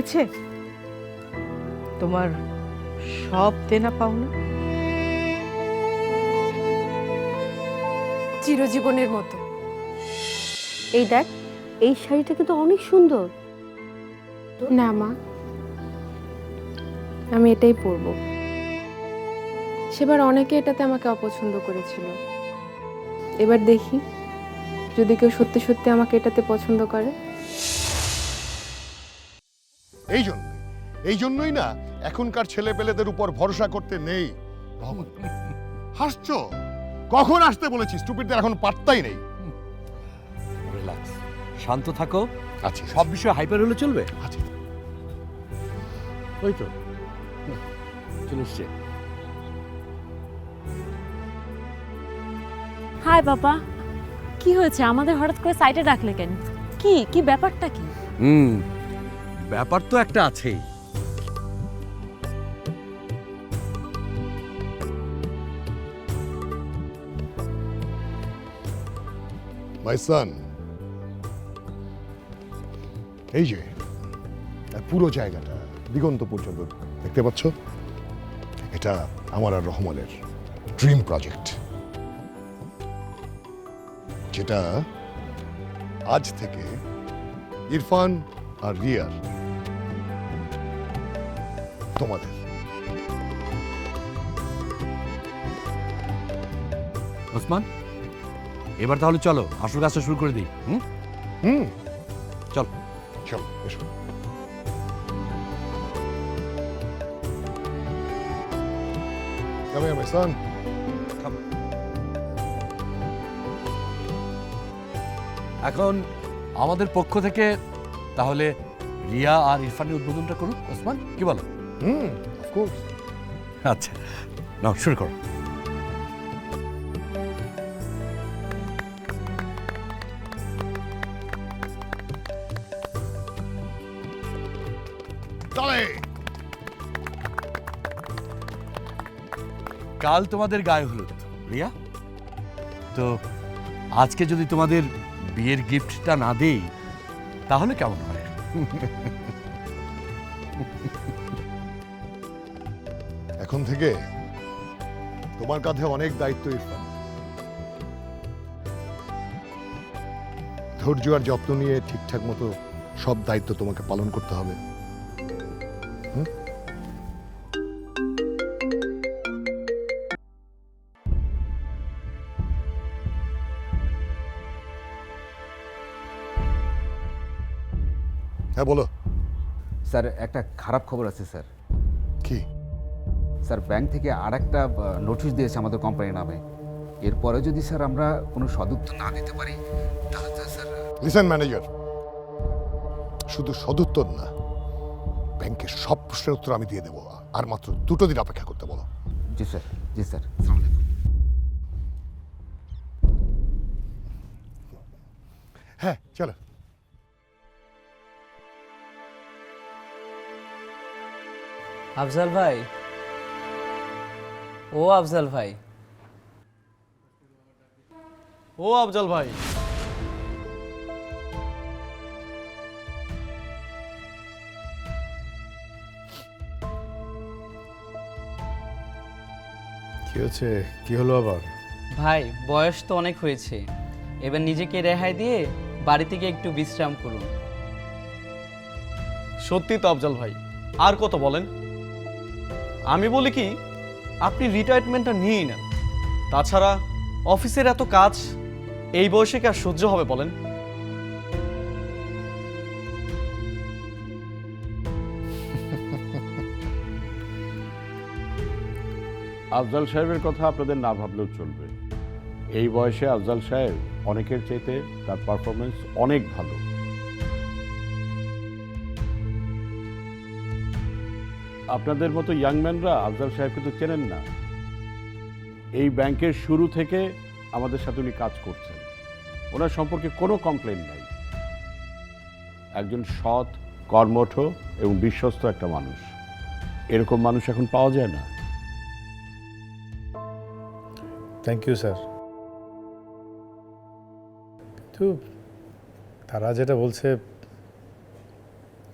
মিটেছে তোমার সব দেনা পাওনা চিরজীবনের মতো। এই দেখ এই শাড়িটা কিন্তু অনেক সুন্দর। না মা আমি এটাই পরব। সেবার অনেকে এটাতে আমাকে অপছন্দ করেছিল। এবার দেখি যদি কেউ সত্যি সত্যি আমাকে এটাতে পছন্দ করে। এই জন্য এই জন্যই না এখনকার ছেলে পেলেদের উপর ভরসা করতে নেই। হাসছো? কখন আসতে বলেছি স্টুপিডদের এখন পাত্তাই নেই। রিল্যাক্স। শান্ত থাকো। আচ্ছা। সব বিষয়ে হাইপার হলে চলবে? আচ্ছা। ওই তো। চলে এসছে। হাই বাবা। কি হয়েছে? আমাদের হঠাৎ করে সাইটে ডাকলে কেন? কি কি ব্যাপারটা কি? হুম। ব্যাপার তো একটা সান এই যে পুরো জায়গাটা দিগন্ত পর্যন্ত দেখতে পাচ্ছ? এটা আমার আর রহমানের ড্রিম প্রজেক্ট যেটা আজ থেকে ইরফান আর রিয়ার তোমাদের। ওসমান এবার তাহলে চলো আসল কাজটা শুরু করে দিই হুম? হুম। চল। চলো এসো। Come here, my son. এখন আমাদের পক্ষ থেকে তাহলে রিয়া আর ইরফানের উদ্বোধনটা করুন ওসমান কি বলো? হুম course. আচ্ছা নাও শুরু করো। কাল তোমাদের গায়ে হলুদ রিয়া। তো আজকে যদি তোমাদের বিয়ের গিফটটা না দেই তাহলে কেমন হয়? এখন থেকে তোমার কাঁধে অনেক দায়িত্ব ইরফান। ধৈর্য আর যত্ন নিয়ে ঠিকঠাক মতো সব দায়িত্ব তোমাকে পালন করতে হবে? হ্যাঁ বলো। স্যার, একটা খারাপ খবর আছে, স্যার। স্যার ব্যাংক থেকে আর একটা নোটিশ দিয়েছে আমাদের কোম্পানির নামে। এরপরে যদি স্যার আমরা কোনো সদুত্তর না দিতে পারি তাহলে স্যার লিসেন ম্যানেজার শুধু সদুত্তর না ব্যাংকের সব প্রশ্নের উত্তর আমি দিয়ে দেবো। আর মাত্র দুটো দিন অপেক্ষা করতে বলো। জি স্যার জি স্যার। হ্যাঁ চলো। আফজাল ভাই ও আফজাল ভাই। ও আফজাল ভাই। কি হচ্ছে কি হলো আবার? ভাই বয়স তো অনেক হয়েছে। এবার নিজেকে রেহাই দিয়ে বাড়ি থেকে একটু বিশ্রাম করুন। সত্যি তো আফজাল ভাই আর কত বলেন? আমি বলি কি আপনি রিটায়ারমেন্টটা নিয়েই নেন। তাছাড়া অফিসের এত কাজ, এই বয়সে কি আর সহ্য হবে বলেন? আফজাল সাহেবের কথা আপনাদের না ভাবলেও চলবে। এই বয়সে আফজাল সাহেব অনেকের চাইতে তার পারফরমেন্স অনেক ভালো। আপনাদের মতো ইয়াংম্যানরা আফজাল সাহেবকে তো চেনেন না। এই ব্যাংকের শুরু থেকে আমাদের সাথে উনি কাজ করছেন। ওনার সম্পর্কে কোনো কমপ্লেন নাই। একজন সৎ, কর্মঠ এবং বিশ্বস্ত একটা মানুষ। এরকম মানুষ এখন পাওয়া যায় না। থ্যাংক ইউ স্যার তারা যেটা বলছে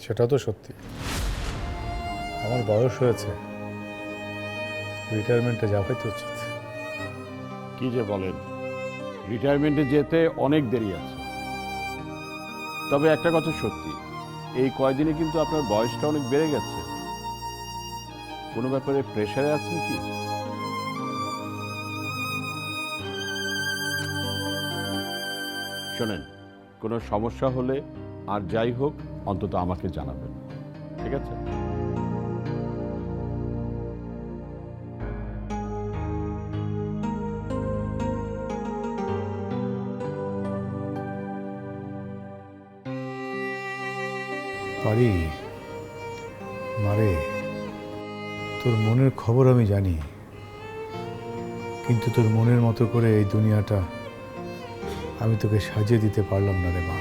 সেটা তো সত্যি। আমার বয়স হয়েছে। রিটায়ারমেন্টে যাওয়াই তো উচিত কি যে বলেন রিটায়ারমেন্টে যেতে অনেক দেরি আছে। তবে একটা কথা সত্যি, এই কয়দিনে কিন্তু আপনার বয়সটা অনেক বেড়ে গেছে। কোনো ব্যাপারে প্রেশারে আছেন কি? শোনেন, কোনো সমস্যা হলে আর যাই হোক, অন্তত আমাকে জানাবেন। ঠিক আছে? পারি? মারে, তোর মনের খবর আমি জানি। কিন্তু তোর মনের মতো করে এই দুনিয়াটা আমি তোকে সাজিয়ে দিতে পারলাম না রে মা।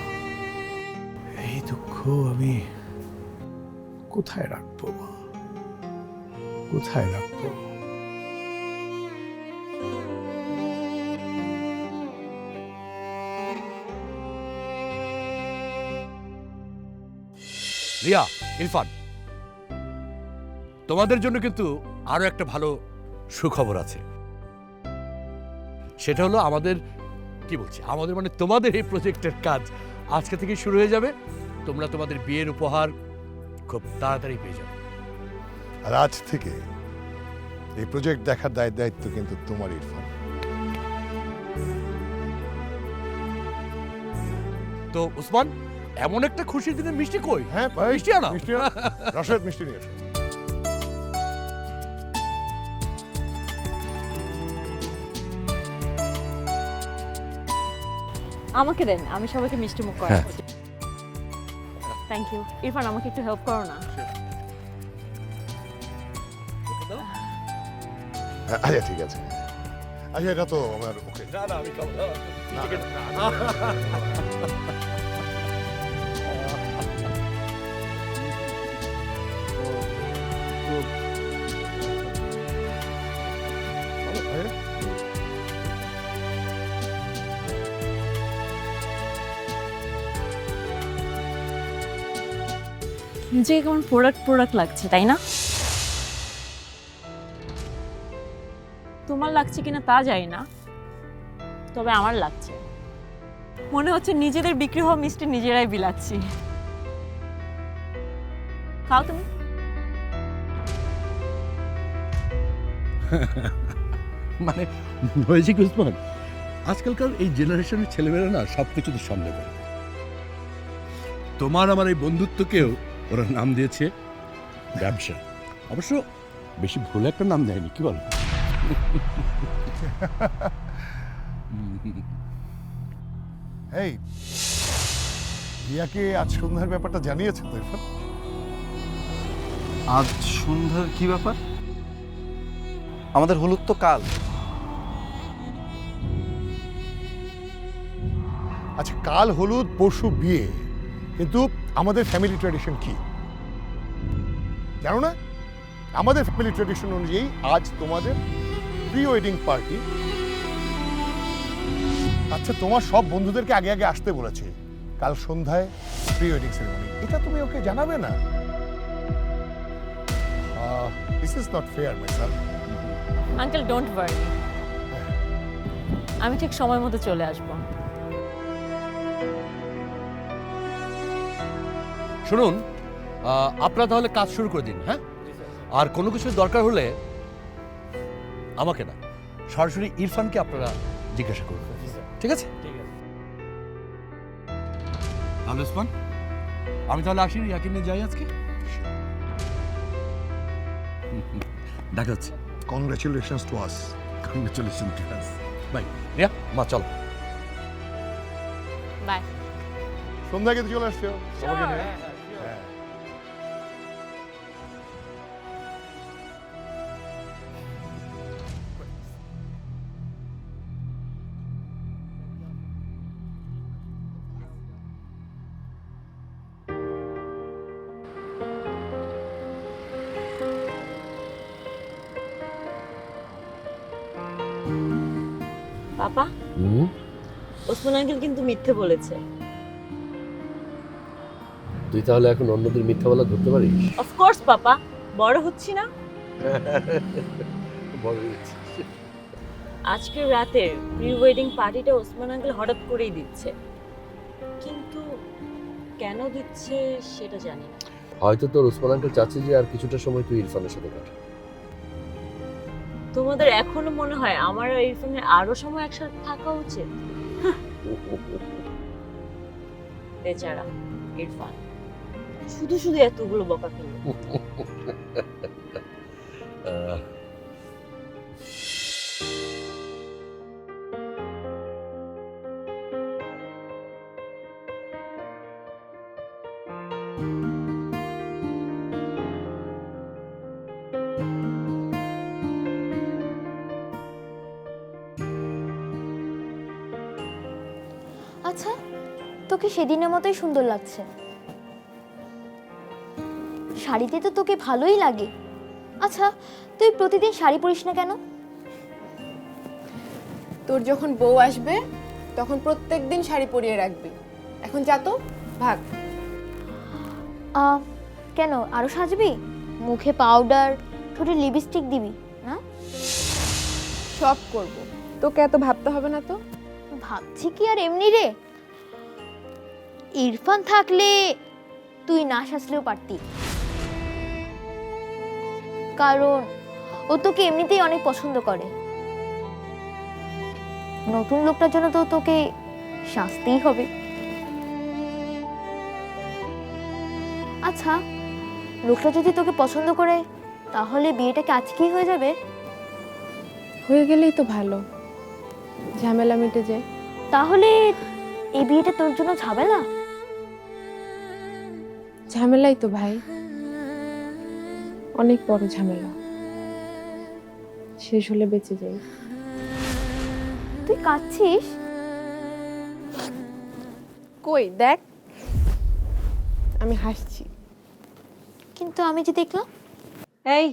এই দুঃখ আমি কোথায় রাখব মা? কোথায় রাখব? রিয়া ইরফান তোমাদের জন্য কিন্তু আরও একটা ভালো সুখবর আছে। সেটা হলো আমাদের কি বলছি আমাদের মানে তোমাদের এই প্রজেক্টের কাজ আজকে থেকে শুরু হয়ে যাবে। তোমরা তোমাদের বিয়ের উপহার খুব তাড়াতাড়ি পেয়ে যাবে। আর আজ থেকে এই প্রজেক্ট দেখার দায় দায়িত্ব কিন্তু তোমার ইরফান। তো উসমান এমন একটা খুশির দিনে মিষ্টি কই হ্যাঁ ভাই মিষ্টি আনা মিষ্টি আনা। রসদ মিষ্টি নিয়ে এসো আমাকে দেন আমি সবাইকে মিষ্টি মুখ হ্যাঁ। করাবো থ্যাংক ইউ ইরফান আমাকে একটু হেল্প করো না আচ্ছা ঠিক আছে আচ্ছা এটা তো আমার ওকে না না আমি খাব না। নিজেকে কেমন প্রোডাক্ট প্রোডাক্ট লাগছে, তাই না? তোমার লাগছে কিনা তা জানি না, তবে আমার লাগছে। মনে হচ্ছে নিজেদের বিক্রি হওয়া মিষ্টি নিজেরাই বিলাচ্ছি। খাও তুমি। মানে হয়েছে কি উসমান আজকালকার এই জেনারেশনের ছেলেমেয়েরা না সব কিছুতে সন্দেহ করে। তোমার আমার এই বন্ধুত্বকেও ওরা নাম দিয়েছে ব্যবসা। অবশ্য বেশি ভুল একটা নাম দেয়নি কি বল? এই রিয়াকে আজ সন্ধ্যার ব্যাপারটা জানিয়েছে তো ইরফান আজ সন্ধ্যার কি ব্যাপার? আমাদের হলুদ তো কাল। আচ্ছা কাল হলুদ পরশু বিয়ে কিন্তু আমাদের ফ্যামিলি ট্র্যাডিশন কি? জানো না আমাদের ফ্যামিলি ট্র্যাডিশন অনুযায়ী আজ তোমাদের প্রি ওয়েডিং পার্টি আচ্ছা তোমার সব বন্ধুদেরকে আগে আগে আসতে বলেছে কাল সন্ধ্যায় প্রি ওয়েডিং সেরেমনি এটা তুমি ওকে জানাবে না? This is not fair my son uncle don't worry আমি ঠিক সময় মতো চলে আসব। শুনুন আপনারা তাহলে কাজ শুরু করে দিন হ্যাঁ? আর কোনো কিছুর দরকার হলে আমাকে না সরাসরি ইরফানকে আপনারা জিজ্ঞাসা করুন। ঠিক আছে? তাহলে আমি তাহলে আসি ইয়াকে নিয়ে যাই আজকে? দেখা হচ্ছে। Congratulations to us congratulations to us bye Riya মা চলো। বাই সন্ধ্যা কিন্তু চলে আসছো। ওসমান আঙ্কেল কিন্তু মিথ্যে বলেছে। তুই তাহলে এখন অন্যদের মিথ্যা বলা ধরতে পারিস? Of course papa. বড় হচ্ছি না। বড় হয়েছিস। আজকের রাতের প্রি ওয়েডিং পার্টিটা ওসমান আঙ্কেল হঠাৎ করেই দিচ্ছে। কিন্তু কেন দিচ্ছে সেটা জানি না। হয়তো তোর ওসমান আঙ্কেল চাচ্ছে যে আর কিছুটা সময় তুই ইরফানের সাথে কাটা। তোমাদের এখনও মনে হয় আমার আর ইরফানের আরও সময় একসাথে থাকা উচিত? বেচারা ইরফান। শুধু শুধু এতগুলো বকা খেলো। সেদিনের মতোই সুন্দর লাগছে। শাড়িতে তো তোকে ভালোই লাগে। আচ্ছা তুই প্রতিদিন শাড়ি পরিস না কেন? তোর যখন বউ আসবে তখন প্রত্যেক দিন শাড়ি পরিয়ে রাখবি। এখন যা তো ভাগ। আহ, কেন আরও সাজবি? মুখে পাউডার ঠোঁটে লিপস্টিক দিবি না? সব করব। তোকে এত ভাবতে হবে না তো? ভাবছি কি আর এমনি রে? ইরফান থাকলে তুই না সাজলেও পারতি। কারণ ও তোকে এমনিতেই অনেক পছন্দ করে। নতুন লোকটার জন্য তো তোকে সাজতেই হবে। আচ্ছা লোকটা যদি তোকে পছন্দ করে তাহলে বিয়েটা কি আজকেই হয়ে যাবে? হয়ে গেলেই তো ভালো। ঝামেলা মিটে যায়। তাহলে এই বিয়েটা তোর জন্য ঝামেলা? ঝামেলাই তো ভাই। অনেক বড় ঝামেলা। শেষ হলে বেঁচে যাই। তুই কাঁদছিস? কই দেখ। আমি হাসছি। কিন্তু আমি যে দেখলাম এই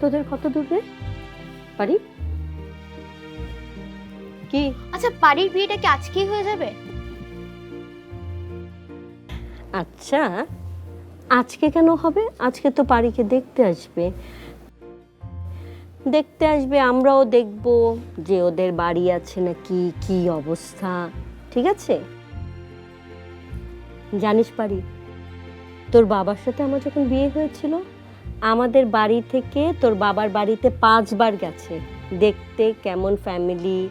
তোদের কত দূর পারি? কি? আচ্ছা বাড়ির বিয়েটা কি আজকেই হয়ে যাবে? আচ্ছা আজকে কেন হবে? আজকে তো পারিকে দেখতে আসবে। দেখতে আসবে, আমরাও দেখব যে ওদের বাড়ি আছে নাকি, কি অবস্থা, ঠিক আছে? জানিস পারি, তোর বাবার সাথে আমার যখন বিয়ে হয়েছিল, আমাদের বাড়ি থেকে তোর বাবার বাড়িতে পাঁচবার গেছে। দেখতে কেমন ফ্যামিলি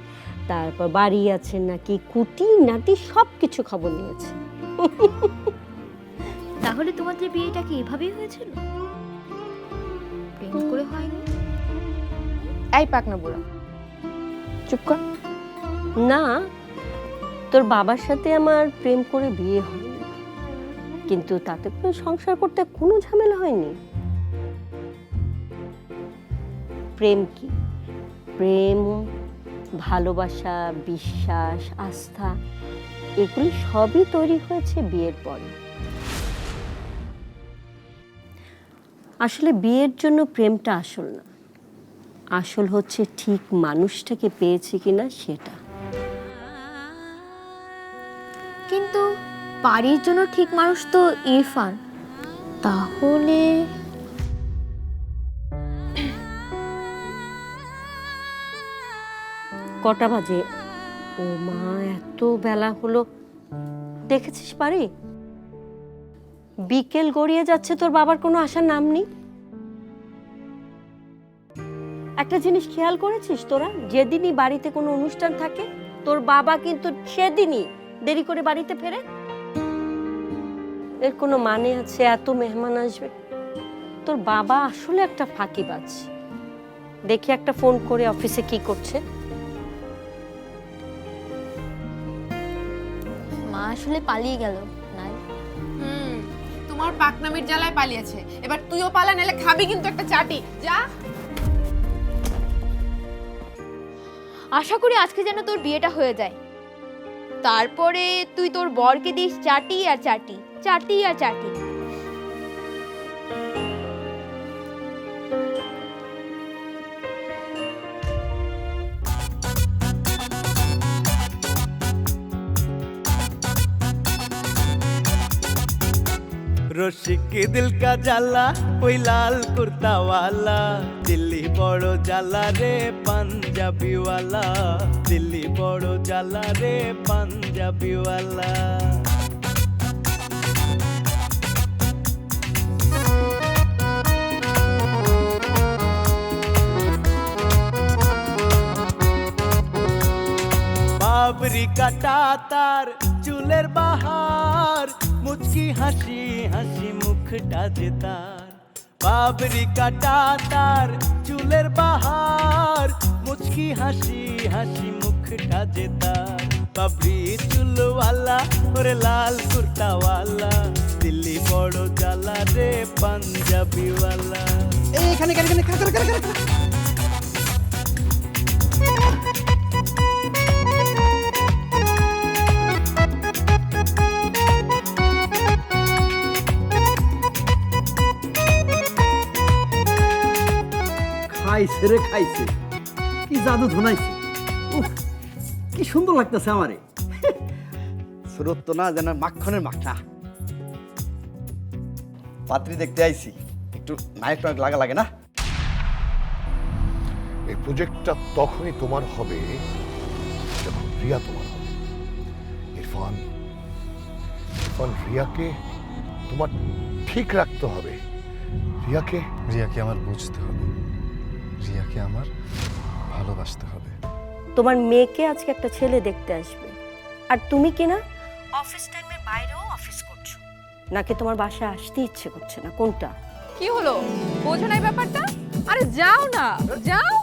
তারপর বাড়ি আছে নাকি, কুটি নাটি সব কিছু খবর নিয়েছে। তাহলে তোমাদের বিয়েটা কি এভাবেই হয়েছিল? প্রেম করে হয়নি? এই পাক না বুড়া। চুপ কর। না তোর বাবার সাথে আমার প্রেম করে বিয়ে হয়নি। কিন্তু তাতে করে সংসার করতে কোনো ঝামেলা হয়নি। প্রেম কি? প্রেম ভালোবাসা বিশ্বাস আস্থা এগুলি সবই তৈরি হয়েছে বিয়ের পরে। আসলে বিয়ের জন্য প্রেমটা আসল না। আসল হচ্ছে ঠিক মানুষটাকে পেয়েছে কিনা সেটা। কিন্তু বাড়ির জন্য ঠিক মানুষ তো ইরফান। তাহলে কটা বাজে? ও মা এত বেলা হলো। দেখেছিস পারি? বিকেল গড়িয়ে যাচ্ছে তোর বাবার কোনো আসার নাম নেই? একটা জিনিস খেয়াল করেছিস তোরা? যেদিনই বাড়িতে কোনো অনুষ্ঠান থাকে, তোর বাবা কিন্তু সেদিনই দেরি করে বাড়িতে ফেরে। এর কোনো মানে আছে এত মেহমান আসবে? তোর বাবা আসলে একটা ফাঁকিবাজ। দেখি একটা ফোন করে অফিসে কি করছে। মা আসলে পালিয়ে গেল। তোমার পাকনামির জ্বালায় পালিয়েছে। এবার তুইও পালা নেলে খাবি কিন্তু একটা চাটি। যা। আশা করি আজকে যেন তোর বিয়েটা হয়ে যায়। তারপরে তুই তোর বরকে দিস চাটি আর চাটি চাটি আর চাটি। রসিক দিল কা জ্বালা, ওই লাল কুর্তাওয়ালা। দিল্লি বড় জ্বালা রে, পাঞ্জাবিওয়ালা। দিল্লি বড় জ্বালা রে, পাঞ্জাবিওয়ালা। বাবরি কাটা তার চুলের বাহার। মুচকি হাসি হাসি মুখটা যে তার বাবরি কাটা তার চুলের বাহার মুচকি হাসি হাসি মুখটা যে তার বাবরি চুলওয়ালা ওরে লাল কুর্তাওয়ালা দিল্লি বড় জ্বালা রে পাঞ্জাবিওয়ালা এখানে এখানে এখানে খাইছে রে খাইছে। কি জাদু ধুনাইছে। উফ কি সুন্দর লাগতেছে আমারে। সুরত তো না যেন মাখনের মাখা। পাত্রী দেখতে আইছি। একটু নায়ক নায়ক লাগা লাগে না? এই প্রজেক্টটা তখনই তোমার হবে যখন রিয়া তোমার হবে। ইরফান ইরফান রিয়াকে তোমার ঠিক রাখতে হবে। রিয়াকে রিয়াকে আমার বুঝতে হবে। রিয়াকে আমার ভালোবাসতে হবে। তোমার মেয়েকে আজকে একটা ছেলে দেখতে আসবে। আর তুমি কি না? অফিস টাইমের বাইরেও অফিস করছ। নাকি তোমার বাসায় আসতে ইচ্ছে করছে না? কোনটা? কি হলো? বোঝো না এই ব্যাপারটা? আরে যাও না যাও।